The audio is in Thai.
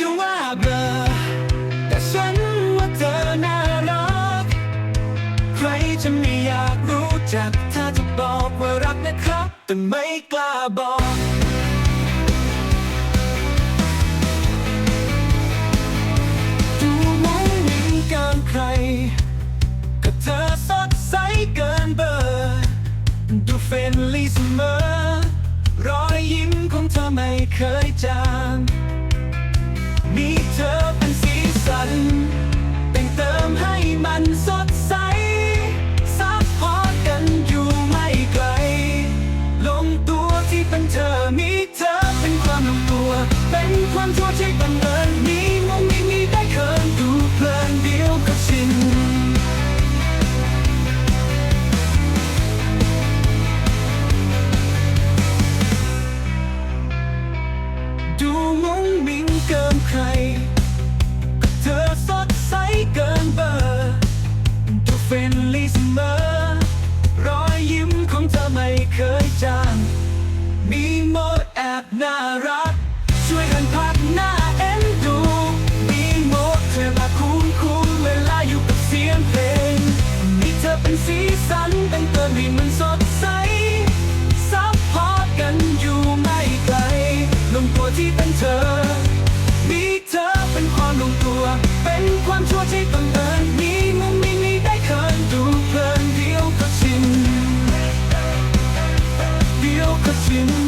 จะว่าเบอร์แต่ฉันว่าเธอน่ารัก ใครจะไม่อยากรู้จัก ถ้าจะบว่ารักนะครับ แต่ไม่กล้าบอกดูมองมิ่งเกินใคร ก็เธอสดใสเกินเบอร์ดูเฟรลี่เสมอ รอยยิ้มของเธอไม่เคยจางามชั่วที่บังเอิญมีมุมมีมีได้เคินดูเพลินเดียวก็ชินดูมุ้งมิงเกินใคร เธอสดใสเกินเบอร์ดูเฟนลี่เสมอรอยยิ้มของเธอไม่เคยจางมีโมดแอบน่ารัก เป็นสีสันเป็นเติมให้มันสดใส ซับพอร์ตกันอยู่ไม่ไกลลงตัวที่เป็นเธอ มีเธอเป็นความลงตัว เป็นความชั่วที่บังเอิญมีมุมมีมีได้เคินดูเพลินเดียวก็ชินเดียวก็ชิน